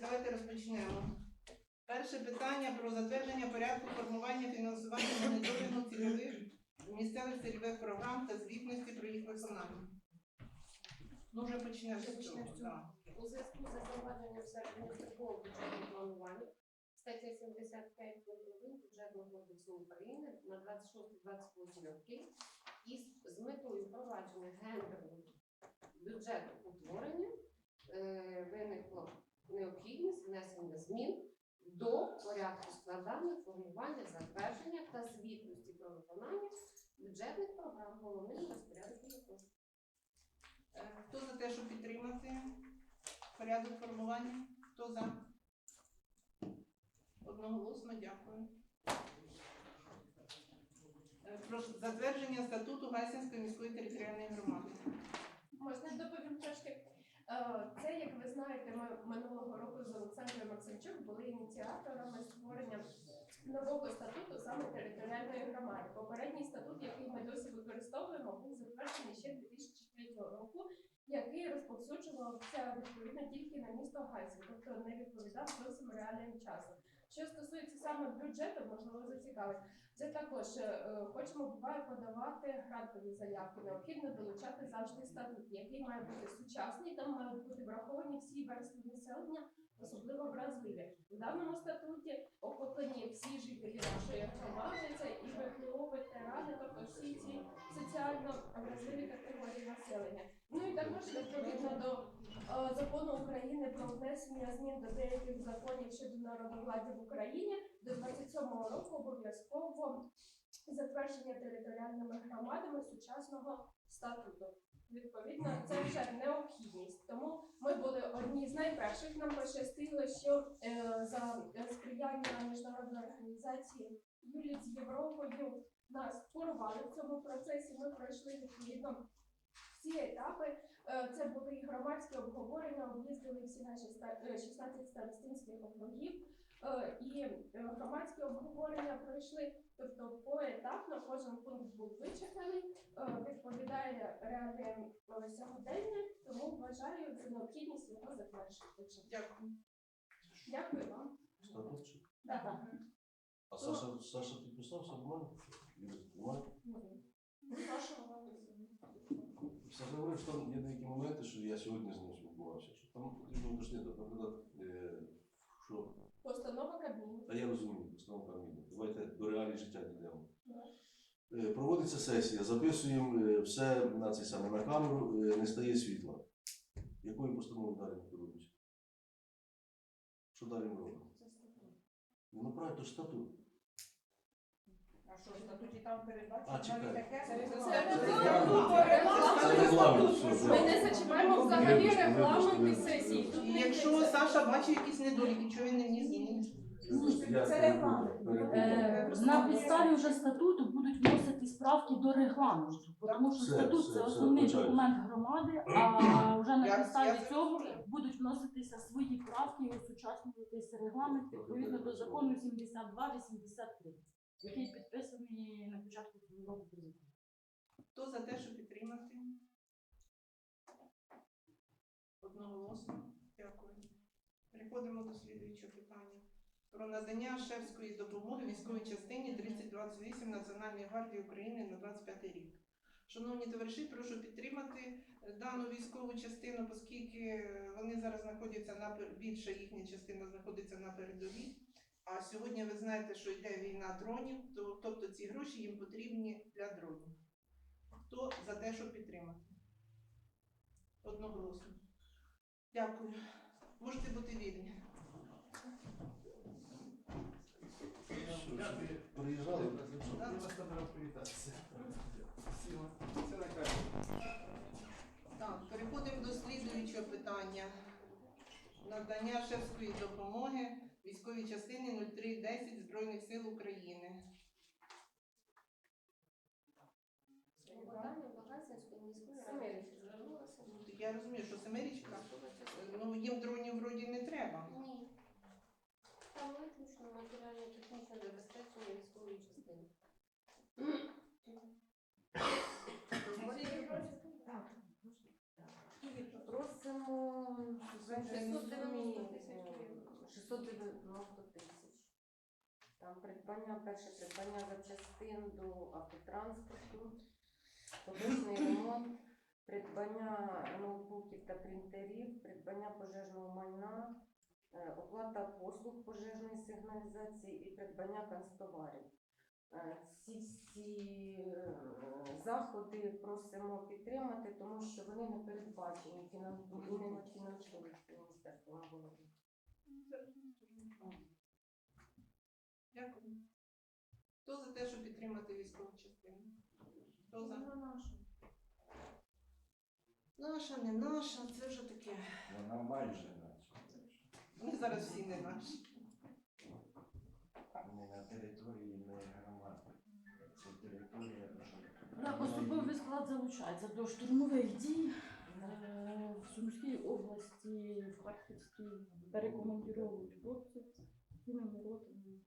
Давайте розпочнемо. Перше питання про затвердження порядку формування фінансування моніторингу цільових місцевих цільових програм та звітності про їх виконання. Ну, вже почнемо з цього. так. У зв'язку з запровадженням середньострокового бюджетного планування стаття 75 пункт 1 бюджетного кодексу України на 26-28 роки із з метою впровадження гендерного бюджетоутворення е, виникла необхідність внесення змін до порядку складання, формування, затвердження та звітності про виконання бюджетних програм головним розпорядником коштів. Е, Хто за те, щоб підтримати порядок формування? Хто за? Одноголосно дякую. Е, Про затвердження статуту Гайсинської міської територіальної громади. Можна доповім трошки. Е, Це, як ви знаєте, ми минулого року з Олександром Максимчук були ініціаторами створення нового статуту саме територіальної громади. Попередній статут, який ми досі використовуємо, був затверджений ще 2003 року, який розповсюджувався відповідно тільки на місто Гайсин, тобто не відповідав зовсім реальним часом. Що стосується саме бюджету, можливо, зацікавить. Це також е, хочемо буває подавати грантові заявки. Необхідно долучати завжди статут, який має бути сучасний, там мають бути враховані всі верстви населення, особливо вразливі. У даному статуті охоплені всі жителі нашої громади, і ВПО, ветерани, тобто всі ці соціально вразливі категорії населення. Ну і також відповідно до е, закону України про внесення змін до деяких законів щодо народовладдя в Україні до 27-го року обов'язково затвердження територіальними громадами сучасного статуту. Відповідно, це вже необхідність. Тому ми були одні з найперших. Нам пощастило, що е, за сприяння міжнародної організації Юліт з Європою нас порвали в цьому процесі. Ми пройшли відповідно всі етапи. Е, Це були і громадські обговорення, об'їздили всі наші ста- е, 16 старостинських округів. Е, І е, громадські обговорення пройшли, тобто поетапно кожен пункт був вичерпаний, е, відповідає реаліям сьогодення, тому вважаю за необхідність його затвердити. Дякую. Дякую вам. Да. А Саша, Саша підписався в мене? Юрій. Саша говорив, що там є деякі моменти, що я сьогодні з ним спілкувався, що там потрібно е, що, Постанова Кабміну. та я розумію, постанова Кабміну. Давайте до реалій життя дійдемо. Е, Проводиться сесія, записуємо е, все на цей саме на камеру, е, не стає світла. Якою постановою далі керуємося? Що далі ми робимо? Ну правильно, то ж статут. А передбачено? Чекай. таке? Ми не зачіпаємо взагалі Вибачте, регламенти сесії. Тут І не якщо йдеться- Саша бачив якісь недоліки, чого він не вніс зміни? Це регламент. Е, На підставі вже статуту будуть вносити справки до регламенту, тому що Все, статут все, це все, основний документ громади, а вже на Я- підставі я цього будуть вноситися свої правки і осучаснюватися регламент відповідно до закону 72-83, який підписаний на початку року президентом. Хто за те, щоб підтримати? Одноголосно. Дякую. Переходимо до слідуючого питання. Про надання шефської допомоги військовій частині 3028 Національної гвардії України на 25 рік. Шановні товариші, прошу підтримати е, дану військову частину, оскільки вони зараз знаходяться на більша їхня частина знаходиться на передовій. А сьогодні ви знаєте, що йде війна дронів, то, тобто ці гроші їм потрібні для дронів. Хто за те, щоб підтримати? Одноголосно. Дякую. Можете бути вільні. Приїжджали, Так, переходимо до слідуючого питання. Надання шефської допомоги військовій частині 0310 Збройних сил України. Я розумію, що семирічка, ну їм дронів вроді не треба. Ні. Там виключно матеріально-технічне забезпечення військової частини. Просимо 690 тисяч гривень. Там придбання, перше придбання запчастин до автотранспорту, поточний ремонт, придбання ноутбуків та принтерів, придбання пожежного майна, е, оплата послуг пожежної сигналізації і придбання канцтоварів. Е, Ці всі е, заходи просимо підтримати, тому що вони не передбачені фінансуються міністерством оборони. Дякую. Хто за те, щоб підтримати військову частину? Хто за? Наша, не наша, це вже таке. Вона майже наче. Вони зараз всі не наші. Не на території не громади. Це територія. На особовий склад залучається до штурмових дій Сумській області, в Харківській перекомандіровують хлопців цілими ротами.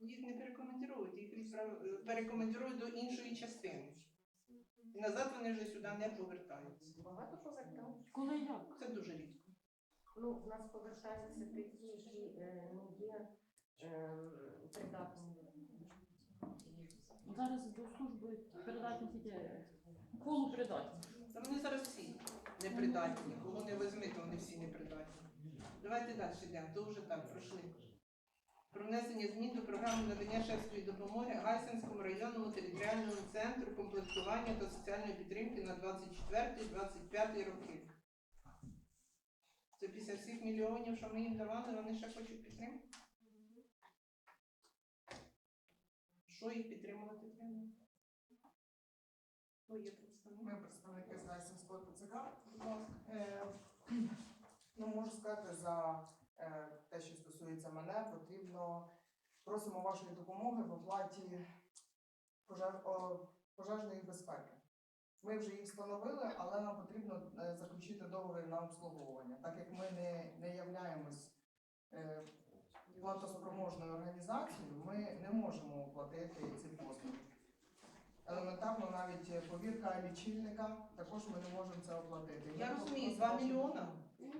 Їх не перекомандірують, їх відправ- перекомандірують до іншої частини. І назад вони вже сюди не повертаються. Багато повертають. Коли як? Це дуже рідко. Ну, в нас повертаються такі, які е, не є е, придатними. Зараз до служби передатні тільки полупридатні. Та вони зараз всі непридатні. Кого не візьми, то вони всі непридатні. Давайте далі йдемо. То вже так пройшли. Про внесення змін до програми надання шефської допомоги Гайсинському районному територіальному центру комплектування та соціальної підтримки на 24-25 роки. Це після всіх мільйонів, що ми їм давали, вони ще хочуть підтримки. Що їх підтримувати треба? Ми представники з Гайсинського ТЦК. Е, Ну, можу сказати, за е, те, що стосується мене, потрібно просимо вашої допомоги в оплаті пожежної безпеки. Ми вже їх встановили, але нам потрібно е, заключити договір на обслуговування, так як ми не, не являємось платоспроможною організацією, ми не можемо оплатити ці послуги. Елементарно навіть е, повірка лічильника, також ми не можемо це оплатити. Я Ми розумію, просимо 2 мільйона.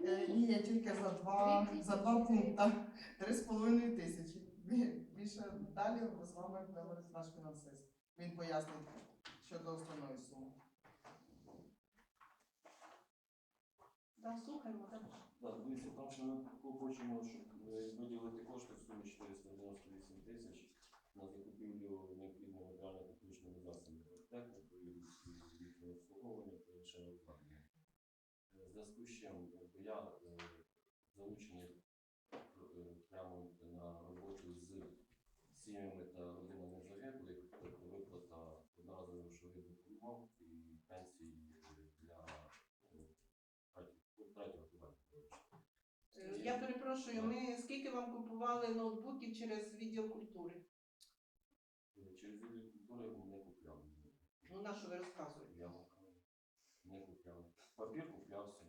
Е, Ні, я тільки за два, Дві за два тисячі. пункти. Три з половиною тисячі. Бі- Більше далі з вами говорить наш фінансист. Він пояснить щодо основної суми. Да, слухаємо, так. Так, дивіться, там ще ми хочемо, щоб е, виділити кошти в сумі 498 тисяч на закупівлю необхідного матеріально-технічного засобів технікою і їхнього обслуговування та іншого обладнання. Е, В зв'язку з чим якби я е, залучений е, прямо на роботу з сім'ями та родинами загиблих, тобто виплата одноразових грошових допомог і пенсій е, для поверху. Е, Я перепрошую, ми скільки вам купували ноутбуків через відділ культури? Через відділ культури не купляли. Ну, на що ви розказуєте? Я не купляли. Папір куплявся.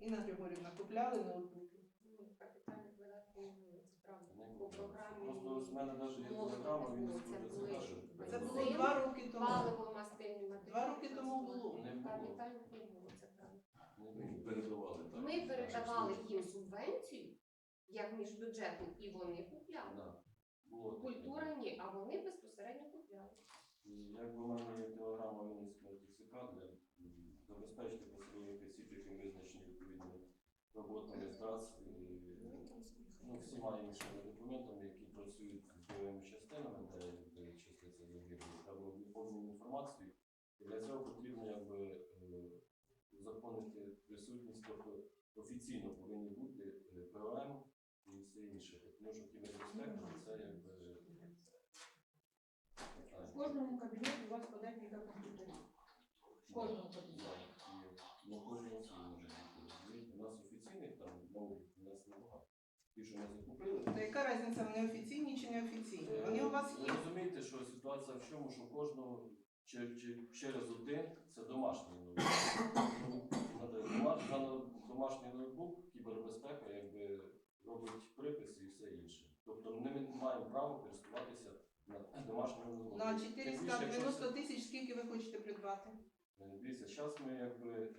Інна Григорівна, купляли ноутбуки? Ну, Капітальних видатків не це правда. Не По купляли. програмі Просто з мене навіть є телеграма, він було, скаже, це це каже. Це було два роки тому. Паливо, мастильні матеріали. Два роки тому було. Не було. Не було, це правда. Не. Передавали, так. Ми передавали їм субвенцію, як міжбюджетну, і вони купляли. Да. Було таке. Культура ні, а вони безпосередньо купляли. І якби в мене є телеграма Вінницького ТЦК для м, забезпечити посадових осіб, які визначені відповідними роботами і, ну, всіма іншими документами, які працюють з бойовими частинами, де, числиться загиблі, треба виповнювати інформацію. І для цього потрібно якби е, узаконити присутність, тобто офіційно повинні бути е, ПОМ і все інше. Тому що кібербезпека це якби. В кожному кабінеті у вас по декілька комп'ютерів. В кожному може бути. У нас офіційних там мов у нас небагато. Ті, що ми закупили. То яка різниця, вони офіційні чи не офіційні? Вони у вас Ви є. розумієте, що ситуація в чому, що кожного чи, чи, через один це домашній ноутбук. Ну, надо- дома- на Домашній ноутбук, кібербезпека, якби робить приписи і все інше. Тобто ми не маємо права користуватися на домашньому ноутбуку. На Тим більше, якщо 490 тисяч скільки ви хочете придбати? Е, Дивіться, зараз ми якби е,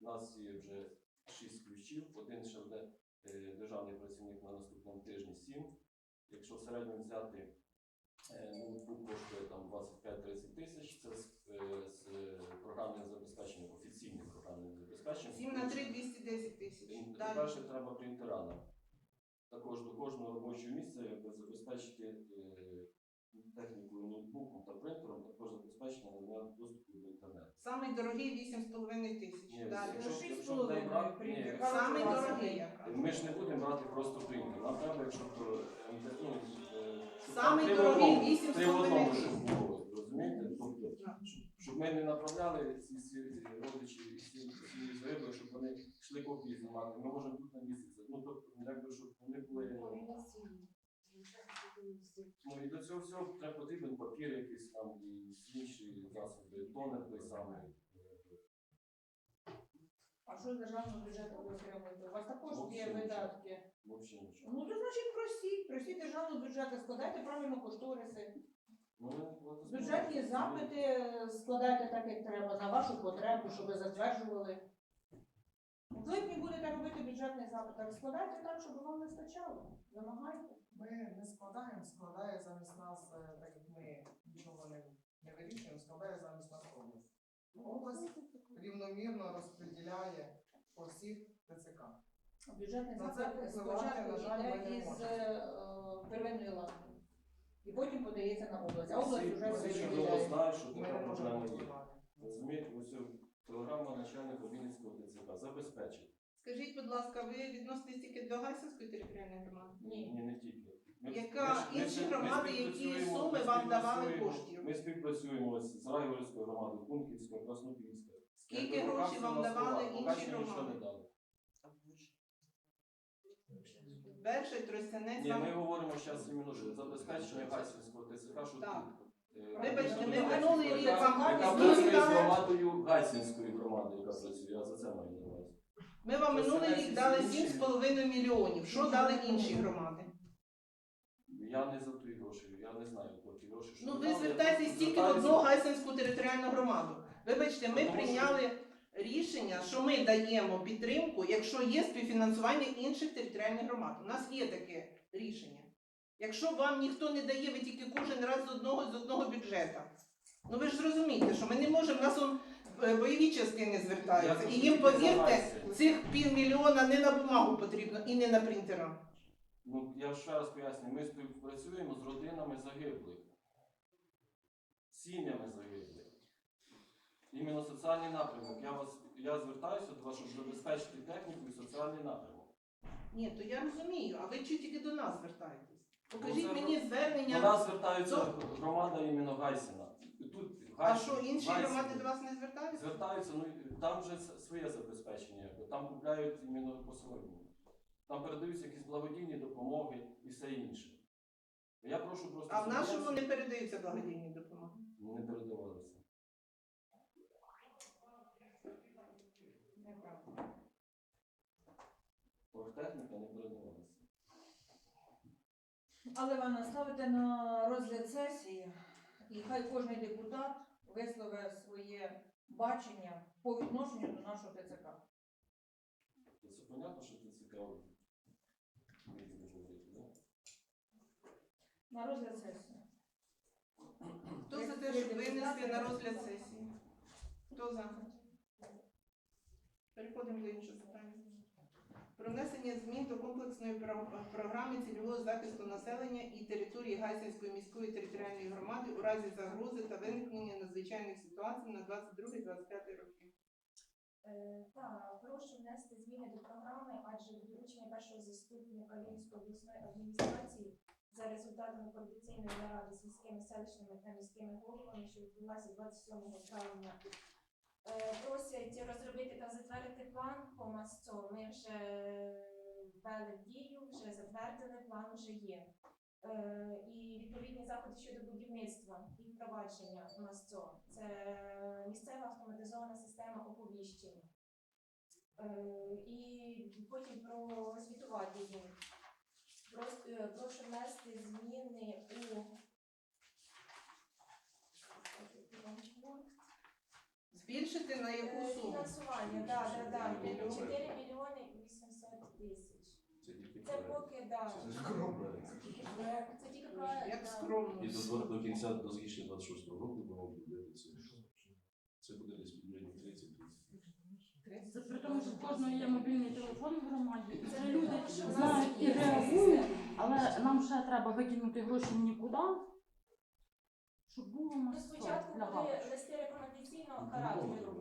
у нас є вже шість ключів, один ще буде е, державний працівник на наступному тижні сім. якщо в середньому взяти е, ноутбук коштує там 25-30 тисяч, це з, е, з е, програмним забезпеченням, офіційним програмним забезпеченням. 7 на 3 – 210 тисяч. Перше треба принтера. Також до кожного робочого місця якби забезпечити е, технікою ноутбуком та принтером, також забезпечення надання доступу до інтернету. Самий дорогий 8,5 тисяч. Ні, Далі. якщо- якщо з половиною дай брати- принтер. ні, Самий дорогий. Ми ж не будемо брати просто принтер. Нам треба, якщо МТ, ну, е, щоб Самий три в дорогий одному, 8,5 три в одному, тисяч. щоб було, розумієте? Тобто, щоб- щоб ми не направляли ці всі родичі і всі всі загиблих, щоб вони йшли копії знімати. Ми можемо тут на місяць. Ну тобто, якби щоб вони були. Ну і до цього всього треба потрібен папір якийсь там і інші засоби, тонер той самий. А що з державного бюджету ви отримуєте? У вас також є видатки. Взагалі нічого. Ну, то значить просіть, просіть державного бюджету, складайте правильно кошториси. Ну, Бюджетні запити складайте так, як треба, на вашу потребу, щоб ви затверджували. В липні будете робити бюджетний запит, так складайте так, щоб вам вистачало. Вимагайте. Ми не складаємо, складає замість нас, е, так як ми нічого не, не вирішуємо, складає замість нас область. Область рівномірно розподіляє по всіх ТЦК. Бюджетний На це запит впливати, спочатку жаль, ми йде не із можемо. е, первинної ланки. І потім подається на область. А область вже всі чудово вирішує. знають, що Ми така не можемо проблема є. впливати. Розумієте, ось ця програма начальника Вінницького ТЦК забезпечить. Скажіть, будь ласка, ви відноситесь тільки до Гайсинської територіальної громади? Ні. Ні, не тільки. Яка ми ми інші ми громади, які співпрацюємо- суми ми вам давали співпрацюємо- коштів? Ми співпрацюємо з Райгорською громадою, Кунківською, Краснопільською. Скільки Якби грошей вам давали поки інші що нічого громади? не дали. Тростянець, Ні, ми вам... говоримо зараз іменно що забезпечення Гайсинського ТЦК, що Так. тут. Е, Вибачте, ми минулий рік вам яка скільки працює з дали? громадою Гайсинської громади, яка працює, я за це маю на увазі. Ми вам минулий рік дали 7,5 мільйонів. Що дали інші громади? Я не за ті гроші, я не знаю про ті гроші. що Ну ви я звертаєтесь тільки в звертаюся. одну Гайсинську територіальну громаду. Вибачте, ми Тому що- прийняли рішення, що ми даємо підтримку, якщо є співфінансування інших територіальних громад. У нас є таке рішення. Якщо вам ніхто не дає, ви тільки кожен раз з одного з одного бюджету. Ну ви ж зрозумієте, що ми не можемо, в нас он е, бойові частини звертаються. Я І їм, тільки повірте, Гайсин. цих півмільйона не на бумагу потрібно і не на принтера. Ну, я ще раз пояснюю, ми співпрацюємо з родинами загиблих, сім'ями загиблих. Іменно соціальний напрямок. Я вас я звертаюся до вас, щоб забезпечити техніку і соціальний напрямок. Ні, то я розумію, а ви чи тільки до нас звертаєтесь? Покажіть Ну, це мені До нас звертаються громада іменно Гайсіна. Тут А Гайсін, що інші Гайсін. громади до вас не звертаються? Звертаються, ну і там вже с- своє забезпечення, якби. там купляють іменно по своєму. Там передаються якісь благодійні допомоги і все інше. Я прошу просто. А в нашому не передаються благодійні допомоги. не передавалися. Неправда. Не передавалася. Але ви наставите на розгляд сесії, і хай кожен депутат висловить своє бачення по відношенню до нашого ТЦК. Це понятно, що це цікаво. На розгляд сесії. Хто за те, щоб винести на розгляд сесії? Хто за? Переходимо до іншого питання. Про внесення змін до комплексної програми цільового захисту населення і території Гайсинської міської територіальної громади у разі загрози та виникнення надзвичайних ситуацій на 22-25 роки. Е, Так, прошу внести зміни до програми, адже доручення першого заступника Вінницької обласної адміністрації за результатами координаційної наради з міськими селищними та міськими головами, що відбулася 27 травня, е, просять розробити та затвердити план по МАСЦО. Ми вже ввели в дію, вже затвердили, план вже є. Е, І відповідні заходи щодо будівництва і впровадження МАСЦО. Це місцева автоматизована система оповіщення. Е, І потім прозвітувати їм. Е, Прошу внести зміни у Збільшити на яку суму? фінансування. Да, да, да. 4 мільйони 800 тисяч. Це тільки Це проект. поки да. Це скромно. Це тільки проект. Це тільки проект. Як да. скромно. І до, два- до кінця до закінчення 26 року ми робити це. Це буде десь підрядні 30 Це при тому, що в кожного є мобільний телефон в громаді. і Це Це люди знають і реагують, але нам ще треба викинути гроші в нікуди, щоб було на Ну, спочатку були листи рекомендаційного характеру,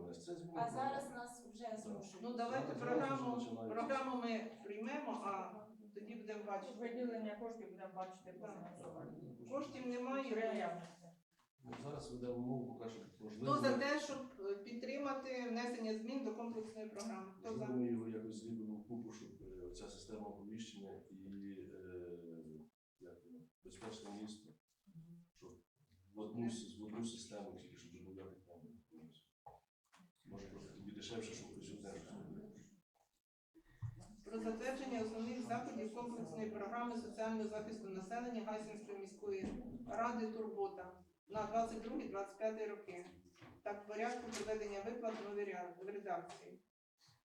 а зараз нас вже змушують. Ну давайте програму, програму ми приймемо, а тоді будемо бачити. Виділення коштів будемо бачити по фінансуванню. Коштів немає. Реальності. Ну, Зараз ведемо мову, поки що Хто можливо. за те, щоб е, підтримати внесення змін до комплексної програми? Хто за? Можливо, ми його якось зробимо в купу, щоб е, ця система оповіщення і е, як воно, безпечне місто, в одну, в одну систему тільки, щоб додати там. Може трохи тобі дешевше, щоб хтось робив. Про затвердження основних заходів комплексної програми соціального захисту населення Гайсинської міської ради Турбота на 22-25 роки. Так, в порядку проведення виплат в редакції.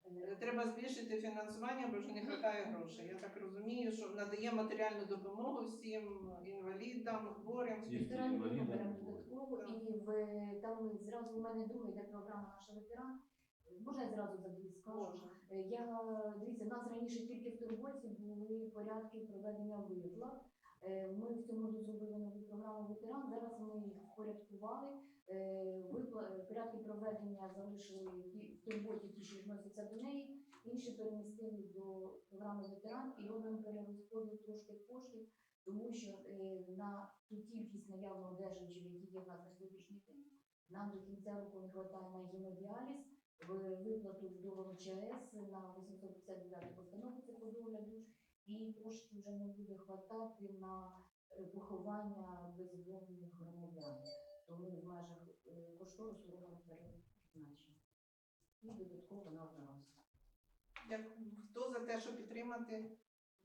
Е, Треба збільшити фінансування, бо вже не вистачає грошей. Я так розумію, що надає матеріальну допомогу всім інвалідам, хворим. Ветерани інвалідам беремо додатково, і в там зразу в мене друга йде програма наша ветеран. Можна я зразу скажу? Е, Я дивіться, нас раніше тільки в турботі були порядки проведення виплат. Е, Ми в цьому році зробили нову програму ветеран. Зараз ми їх впорядкували. Е, Порядки проведення залишили в турботі ті, що відносяться до неї. Інші перемістили до програми ветеран і робимо перерозподіл трошки коштів, тому що е, на ту кількість наявно одержувачів, які є в нас на сьогоднішній день, нам до кінця року не вистачає на гемодіаліз, виплату вдовам ЧАЕС на 859 постанову це по догляду, і коштів вже не буде хватати на е, поховання бездомних громадян. Тому в межах е, кошторису робимо перезначення. І додатково на одноразово. Дякую. Хто за те, щоб підтримати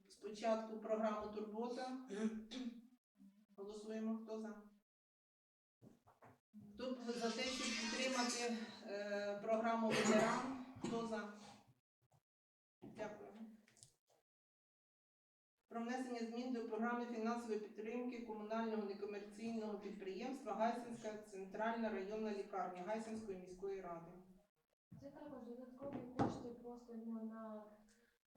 спочатку програму Турбота? Голосуємо. Хто за? Хто за те, щоб підтримати е, програму Ветеран? Хто за? Дякую. Про внесення змін до програми фінансової підтримки комунального некомерційного підприємства Гайсинська центральна районна лікарня Гайсинської міської ради. Це також додаткові кошти просто ну, на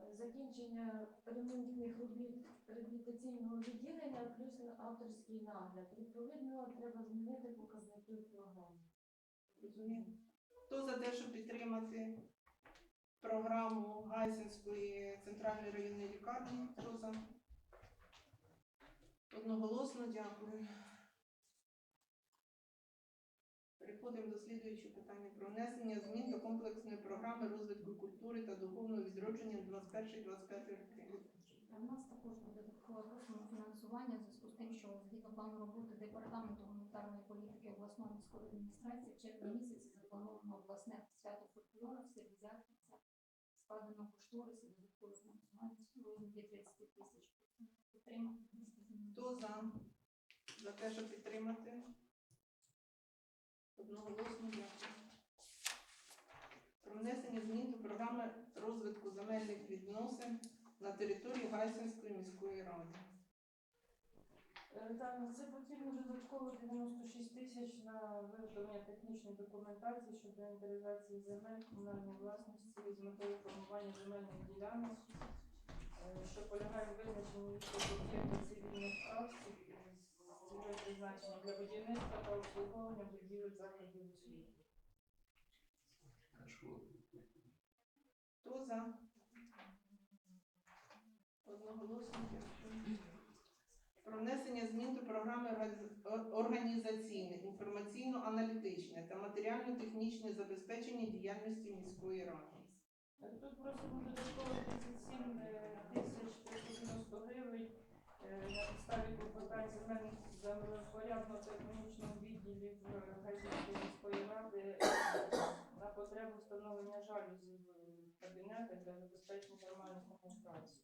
е, закінчення ремонтних робіт реабілітаційного відділення, плюс авторський нагляд. Відповідно, треба змінити показники програми. Розумію. Хто за те, щоб підтримати програму Гайсинської центральної районної лікарні? Хто за? Одноголосно дякую. Переходимо до слідуючого питання про внесення змін до комплексної програми розвитку культури та духовного відродження 21-25 роки. У нас також додаткове просимо фінансування в зв'язку з тим, що згідно плану роботи департаменту гуманітарної політики обласної міської адміністрації в червні місяці заплановано обласне свято фольклору в Зятниця. Складено кошторис і додаткове фінансування в розмірі 30 тисяч. Хто за? За те, щоб підтримати? Одноголосно дякую. Про внесення змін до програми розвитку земельних відносин на території Гайсинської міської ради. Е, на це потрібно додатково 96 тисяч на виготовлення технічної документації щодо інвентаризації земель комунальної власності з метою формування земельних ділянок, е, що полягає в визначенні об'єктів цивільних прав цільове призначення для будівництва та обслуговування будівель закладів освіти. Хто за? Одноголосно. Про внесення змін до програми органі- організаційне, інформаційно-аналітичне та матеріально-технічне забезпечення діяльності міської ради. Тут просимо додатково 37 е, тисяч 390 гривень е, на підставі клопотань земельних землепорядно-технічного відділів е, Гайсинської міської ради е, на потребу встановлення жалюзів в кабінетах для забезпечення нормальних комунікацій.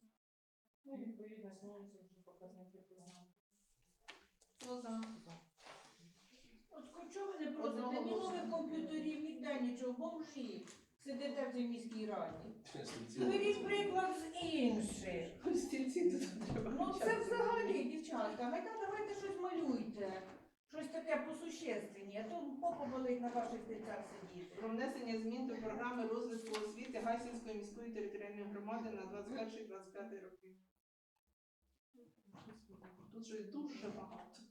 Ну і відповідно змінюються вже показники програми. Хто за? От чого ви не просите ні нових комп'ютерів, ніде нічого, бомжі. сидите в цій міській раді. Беріть приклад з інших. Стільці тут треба. Ну це взагалі, дівчатка, нехай давайте щось малюйте. Щось таке посущественні, а то попа болить на ваших стільцях сидіти. Про внесення змін до програми розвитку освіти Гайсинської міської територіальної громади на 21-25 роки. Тут же дуже багато.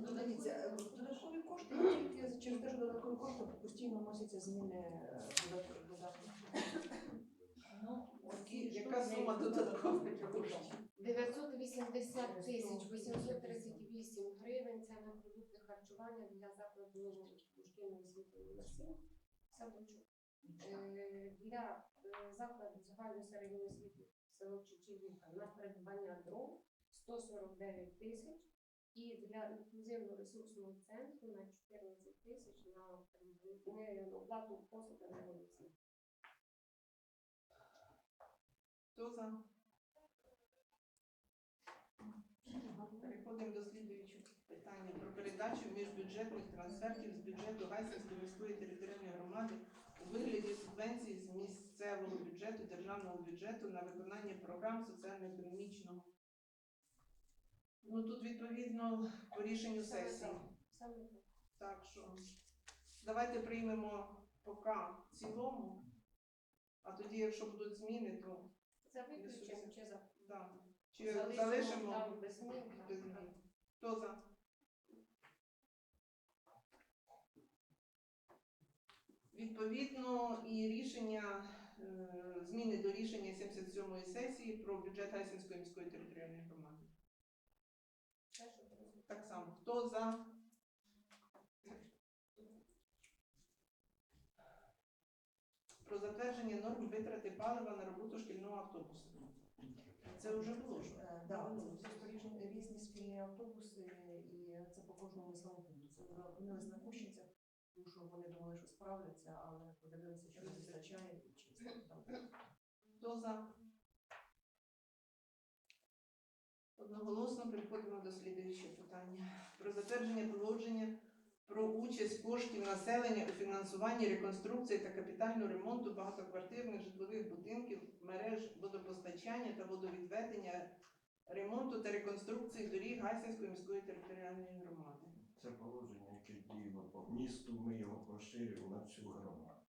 Ну, дивіться, е, додаткові кошти тільки через те, що додаткові кошти постійно вносяться зміни е, додаткові додатки. Ну, Яка сума додаткових коштів? 980 тисяч 838 гривень. Це на продукти харчування для закладу дошкільної освіти номер 7 садочок. Е, Для е, закладу загальної середньої освіти село Чечевіка на придбання дров 149 тисяч. І для інклюзивно-ресурсного центру на 14 тисяч на оплату послуг на вулиці. Хто за? Переходимо до слідуючого питання про передачу міжбюджетних трансфертів з бюджету Гайсинської міської територіальної громади вигляді субвенцій з місцевого бюджету державного бюджету на виконання програм соціально-економічного. Ну тут відповідно по рішенню сесії. так. Що давайте приймемо поки в цілому, а тоді, якщо будуть зміни, то За виключенням чи за да. чи залишимо залишимо там без змін. Хто за? Відповідно, і рішення, е, зміни до рішення 77-ї сесії про бюджет Гайсинської міської територіальної громади. Так само. Хто за? Про затвердження норм витрати палива на роботу шкільного автобусу. Це вже було ж. Е, Да, це різні, спільні автобуси, і це по кожному пункту. Це вони на Кущенцях, тому що вони думали, що справляться, але подивилися, що не вистачає, і там Хто за? Одноголосно переходимо до слідуючого питання. Про затвердження положення про участь коштів населення у фінансуванні реконструкції та капітального ремонту багатоквартирних житлових будинків, мереж водопостачання та водовідведення, ремонту та реконструкції доріг Гайсинської міської територіальної громади. Це положення, яке діяло по місту, ми його поширюємо на всю громаду.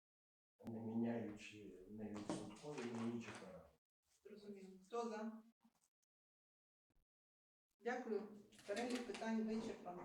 Не міняючи не відсоткові, не інші параметри. Зрозуміло. Хто за? Дякую. Перелік питань вичерпано.